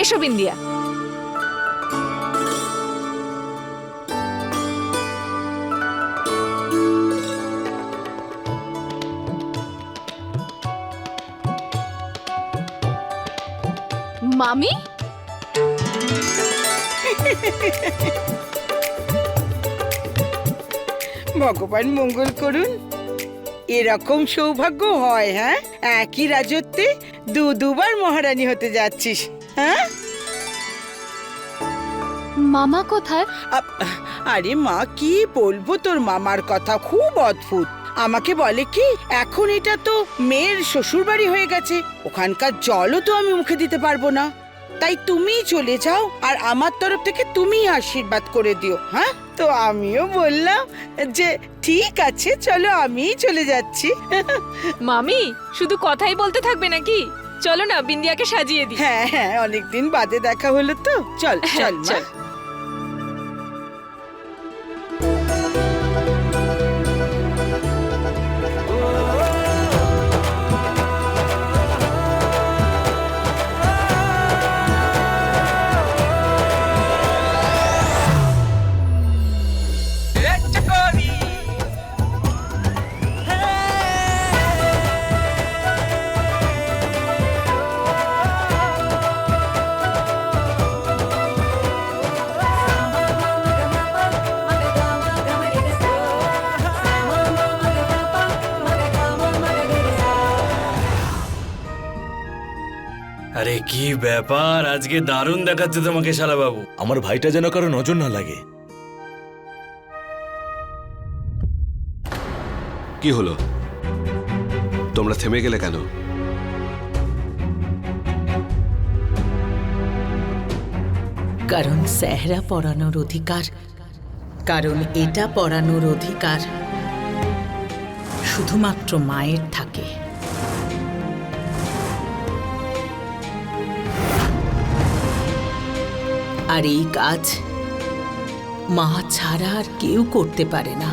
এসো, বিন্দিয়া। মামি? ভগবান মঙ্গল করুন। এরকম সৌভাগ্য হয় হ্যাঁ? একই রাজত্বে দু দুবার মহারানী হতে যাচ্ছিস। হ্যাঁ? মামা কোথায়? আরে মা কি বলব তোর মামার কথা? খুব অদ্ভুত। আমাকে বলে কি এখন এটা তো মেয়ের শ্বশুর বাড়ি হয়ে গেছে। ওখানকার জলও তো আমি মুখে দিতে পারব না। তাই তুমিই চলে যাও আর আমার তরফ থেকে তুমিই আশীর্বাদ করে দিও হ্যাঁ? তো আমিও বললাম যে ঠিক আছে চলো আমিই চলে যাচ্ছি। মামি শুধু কথাই বলতে থাকবে নাকি? চলো না বিন্দিয়াকে সাজিয়ে দিই। হ্যাঁ হ্যাঁ অনেকদিন বাদে দেখা হলো তো। চল চল চল। ব্যাপার আজকে দারুণ দেখাচ্ছে তোমাকে শালা বাবু আমার ভাইটা যেন কারও নজর না লাগে। কি হলো? তোমরা থেমে গেলে কেন? কারণ সেহরা পড়ানোর অধিকার। কারণ এটা পড়ানোর অধিকার। শুধুমাত্র মায়ের থাকে। আর এই কাজ মা ছাড়া আর কেউ করতে পারে না।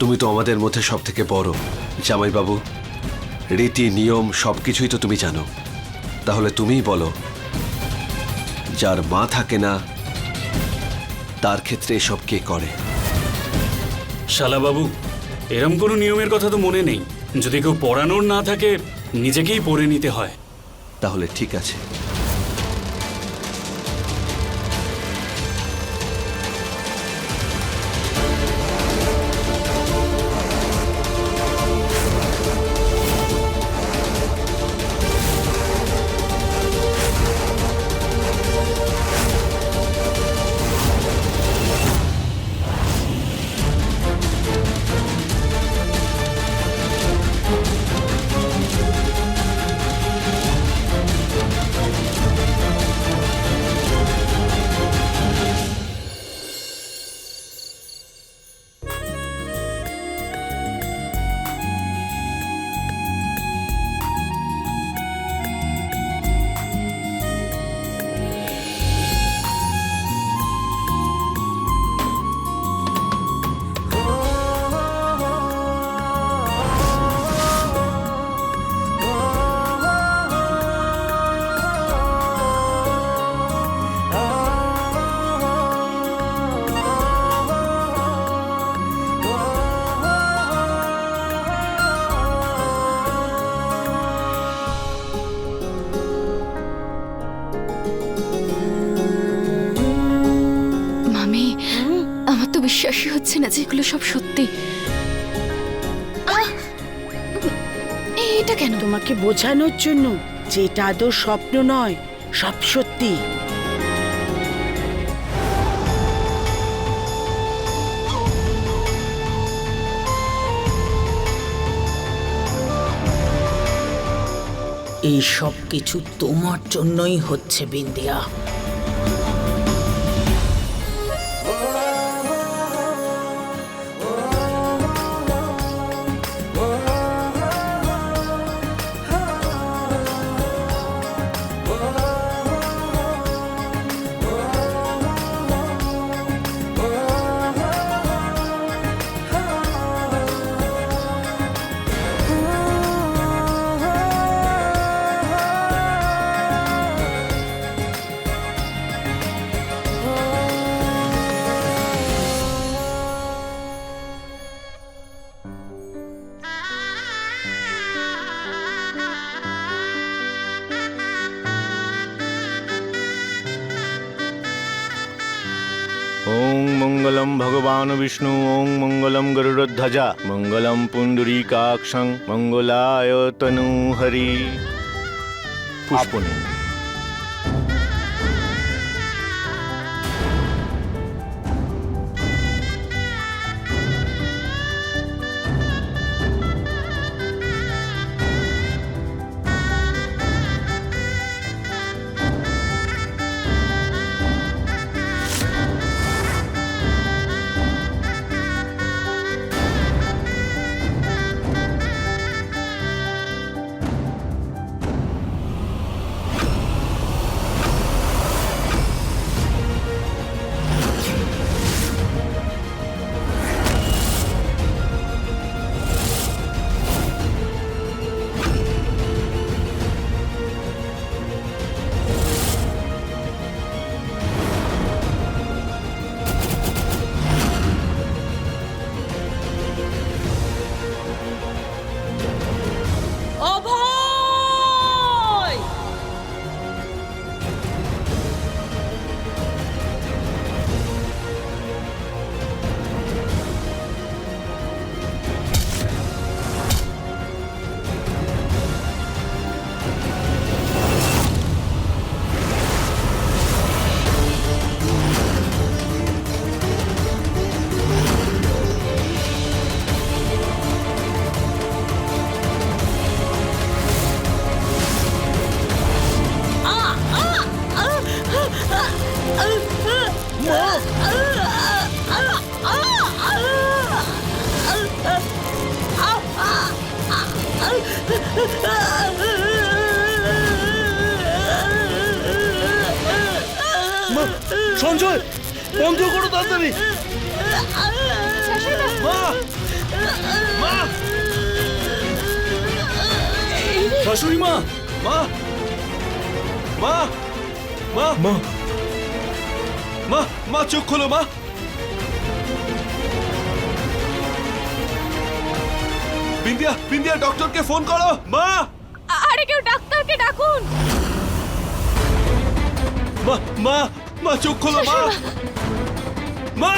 তুমি তো আমাদের মধ্যে সব থেকে বড়। জামাইবাবু রীতি নিয়ম সবকিছুই তো তুমি জানো। তাহলে তুমিই বলো যার মা থাকে না তার ক্ষেত্রে এসব কে করে? শালা বাবু এরম কোনো নিয়মের কথা তো মনে নেই। যদি কেউ পড়ানোর না থাকে নিজেকেই পড়ে নিতে হয়। তাহলে ঠিক আছে। যে এগুলো সব সত্যি। এটা কেন? তোমাকে বোঝানোর জন্য যে এটা আদৌ স্বপ্ন নয়, সব সত্যি। এই সব কিছু তোমার জন্যই হচ্ছে, বিন্দিয়া। ভগবান বিষ্ণু ওং মঙ্গলম গরুড়ধ্বজা মঙ্গলম পুণ্ডরীকাক্ষং মঙ্গলায় তনু হরি পুষ্প সঞ্জয় বন্ধ করো তাড়াতাড়ি। মা মা। শাশুড়ি মা মা মা মা। মা। মা মা চোখ খোলো মা। বিন্দিয়া বিন্দিয়া ডক্টরকে ফোন করো। মা। আরে কেউ ডাক্তারকে ডাকুন। মা মা মা, চোখ খোলো, মা।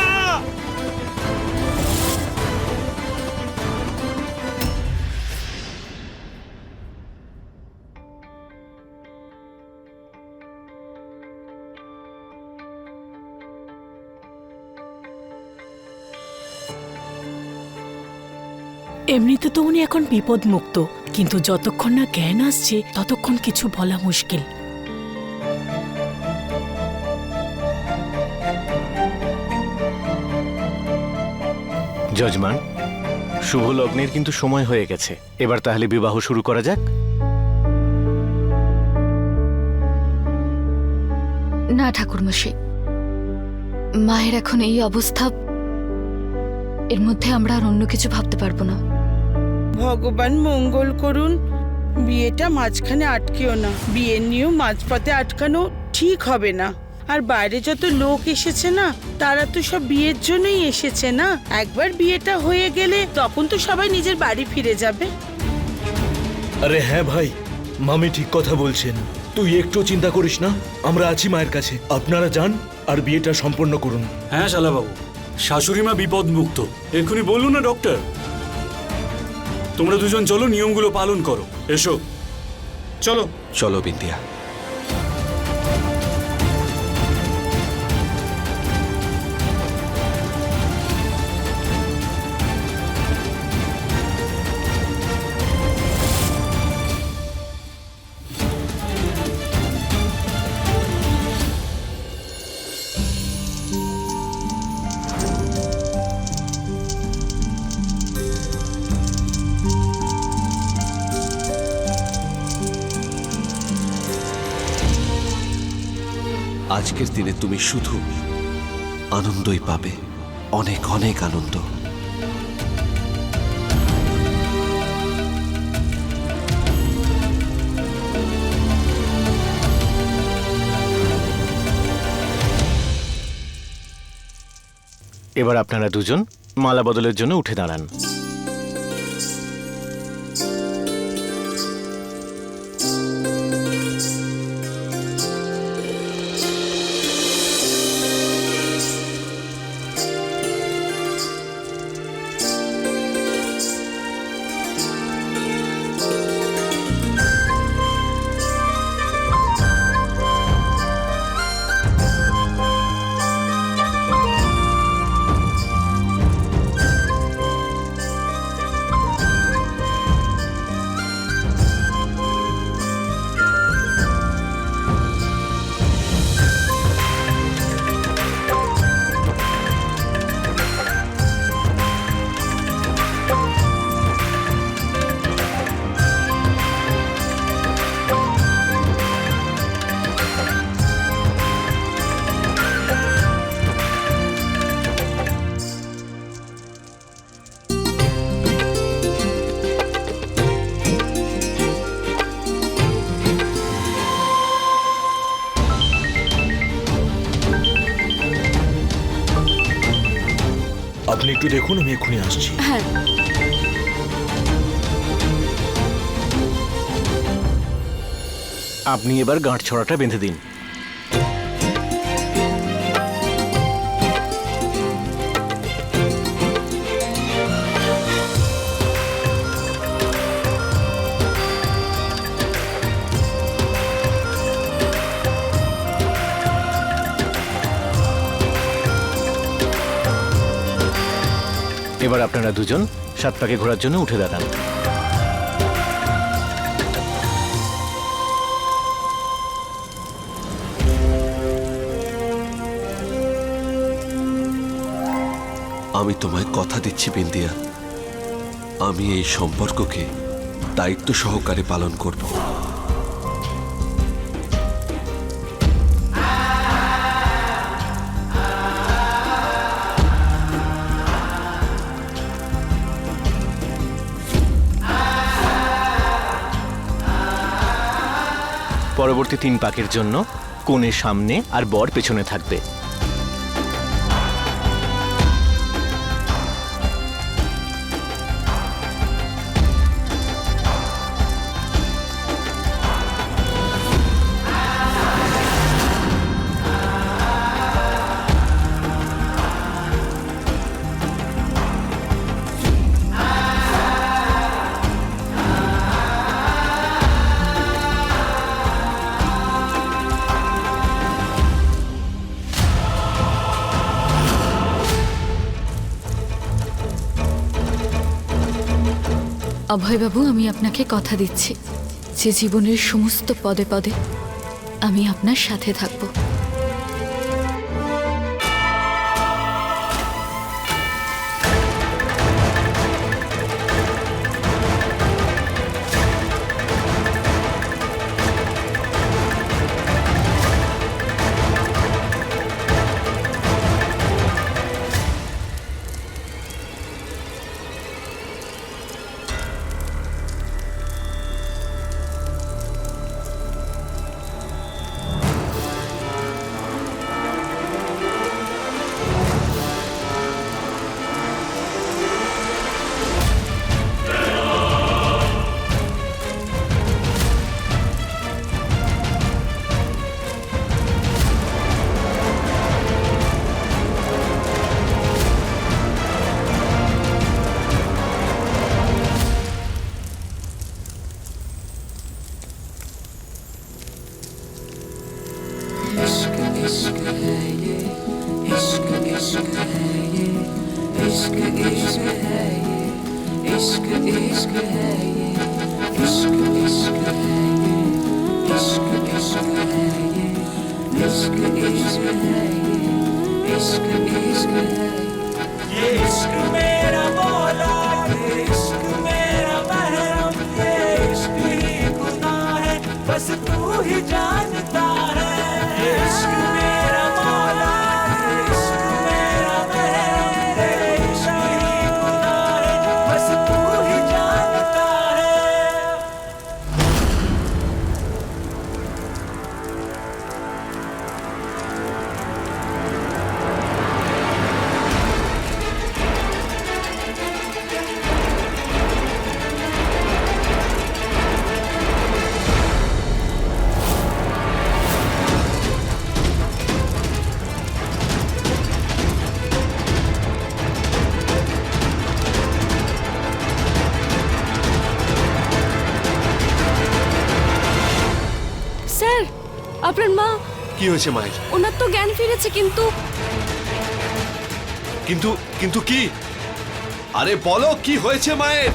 এমনিতে তো উনি এখন বিপদ মুক্ত কিন্তু যতক্ষণ না জ্ঞান আসছে, ততক্ষণ কিছু বলা মুশকিল। যজমান শুভ লগ্নের কিন্তু সময় হয়ে গেছে। এবার তাহলে বিবাহ শুরু করা যাক। না ঠাকুরমশাই। মায়ের এখন এই অবস্থা এর মধ্যে আমরা আর অন্য কিছু ভাবতে পারব না। ভগবান মঙ্গল করুন বিয়েটা মাঝখানে আটকেও না। বিয়ের নিয়েও মাঝপথে আটকানো ঠিক হবে না। আর বাইরে যত লোক এসেছে না তারা তো সব বিয়ের জন্যই এসেছে না? একবার বিয়েটা হয়ে গেলে তখন তো সবাই নিজের বাড়ি ফিরে যাবে। আরে হ্যাঁ ভাই মামি ঠিক কথা বলছেন। তুই একটু চিন্তা করিস না আমরা আছি মায়ের কাছে। আপনারা যান আর বিয়েটা সম্পন্ন করুন। হ্যাঁ শালাবাবু। শাশুড়ি মা বিপদ মুক্ত এক্ষুনি বলুন না ডক্টর। তোমরা দুজন চলো নিয়মগুলো পালন করো। এসো। চলো। চলো বিন্দিয়া আজকের দিনে তুমি শুধু আনন্দই পাবে। অনেক অনেক আনন্দ। এবার আপনারা দুজন মালা বদলের জন্য উঠে দাঁড়ান। আপনি একটু দেখুন আমি এক্ষুনি আসছি। হ্যাঁ। আপনি এবার গাঁট ছড়াটা বেঁধে দিন। এবার আপনারা দুজন সাত পাকে ঘোরার জন্য উঠে দাঁড়ান। আমি তোমায় কথা দিচ্ছি, বিন্দিয়া। আমি এই সম্পর্ককে দায়িত্ব সহকারে পালন করব। পরবর্তী তিন পাকের জন্য কোণের সামনে আর বর পেছনে থাকবে। অভয়বাবু আমি আপনাকে কথা দিচ্ছি। যে জীবনের সমস্ত পদে পদে আমি আপনার সাথে থাকব। আপনার মা। কি হয়েছে মায়ের? ওনার তো জ্ঞান ফিরেছে কিন্তু কিন্তু কিন্তু কি? আরে বলো কি হয়েছে মায়ের?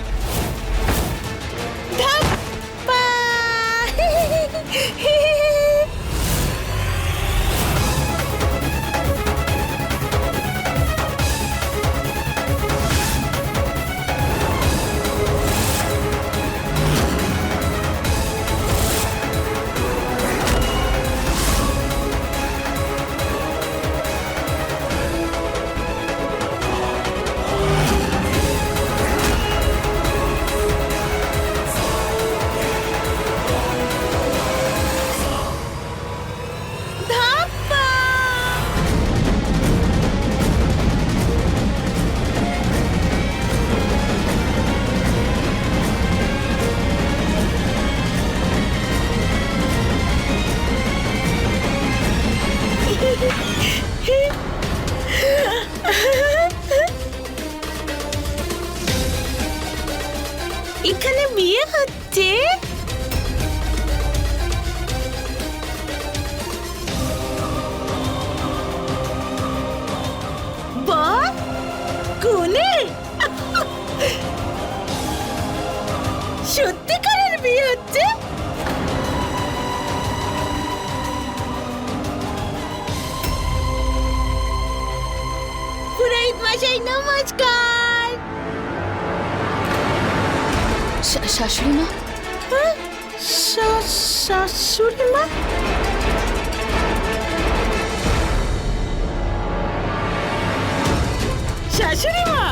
শাশুড়ি মা? শাশুড়ি মা? শাশুড়ি মা?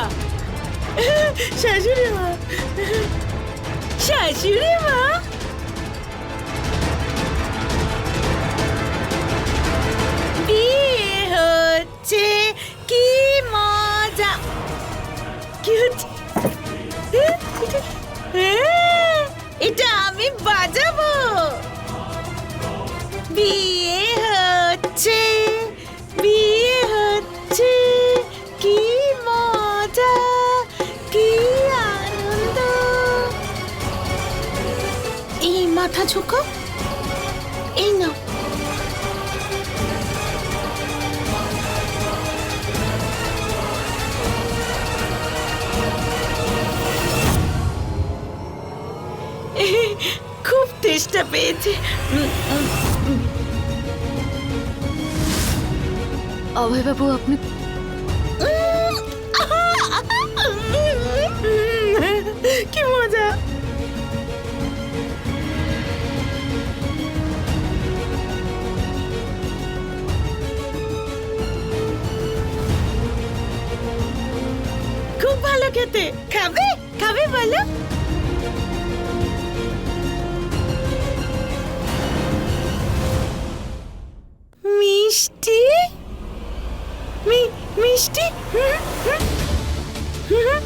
শাশুড়ি মা? শাশুড়ি মা? বিয়ে হচ্ছে কি মজা? কি হচ্ছে? হ্যাঁ, এটা আমি বাজাবো। বিয়ে হচ্ছে বিয়ে হচ্ছে কি মজা কি আনন্দ। এই মাথা ঝুঁকো তেষ্টা পেয়েছে উম, উম, অভয়বাবু আপনি কি মজা খুব ভালো খেতে খাবে খাবে বলো মিষ্টি হুম, হুম, হুম।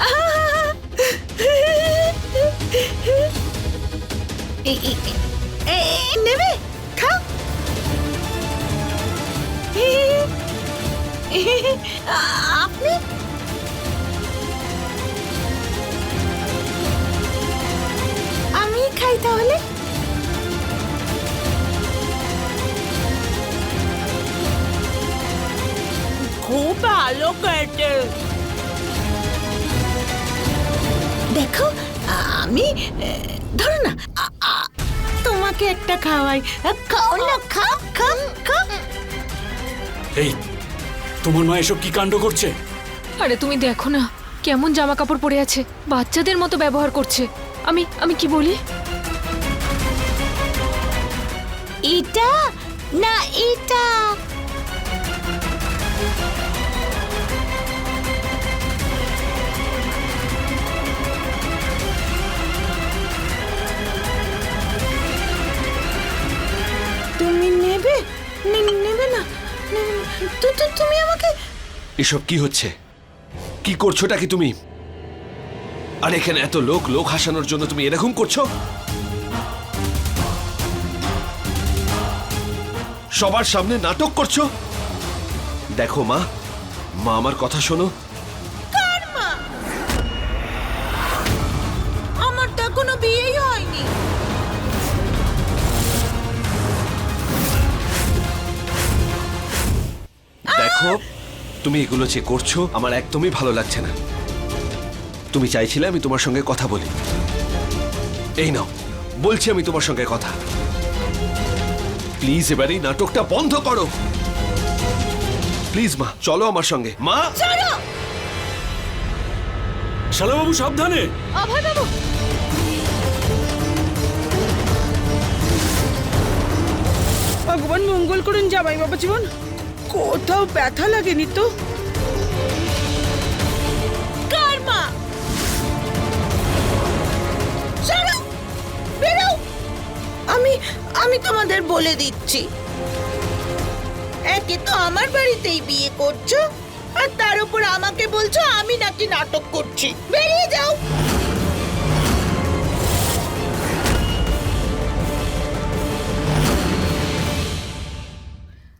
আহা! এ- এ- এ- এ- নেবে খাও আ- আপনি আমি খাই তাহলে খুব ভালো খেতে। দেখো আমি ধরো না তোমাকে একটা খাওয়াই। খাও না খাও খাও খাও। এই তোমার মা এসব কি কাণ্ড করছে? আরে তুমি দেখো না কেমন জামা কাপড় পরে আছে বাচ্চাদের মতো ব্যবহার করছে। আমি আমি কি বলি? এটা? না এটা তুমি আমাকে এসব কি হচ্ছে? কি করছোটা কি তুমি? আর এখানে এত লোক লোক হাসানোর জন্য তুমি এরকম করছ? সবার সামনে নাটক করছ? দেখো মা মা আমার কথা শোনো। তুমি এগুলো যে করছ আমার একদমই ভালো লাগছে না। তুমি চাইছিলে আমি তোমার সঙ্গে কথা বলি। এই নাও বলছি আমি তোমার সঙ্গে কথা। প্লিজ এবার এই নাটকটা বন্ধ করো। প্লিজ মা চলো আমার সঙ্গে। মা! শালাবাবু সাবধানে! ভগবান মঙ্গল করুন জামাই বাবা জীবন। কোথাও ব্যথা লাগেনি তো? কার্মা! বেরো! আমি আমি তোমাদের বলে দিচ্ছি। একে তো আমার বাড়িতেই বিয়ে করছ আর তার উপর আমাকে বলছো আমি নাকি নাটক করছি। বেরিয়ে যাও!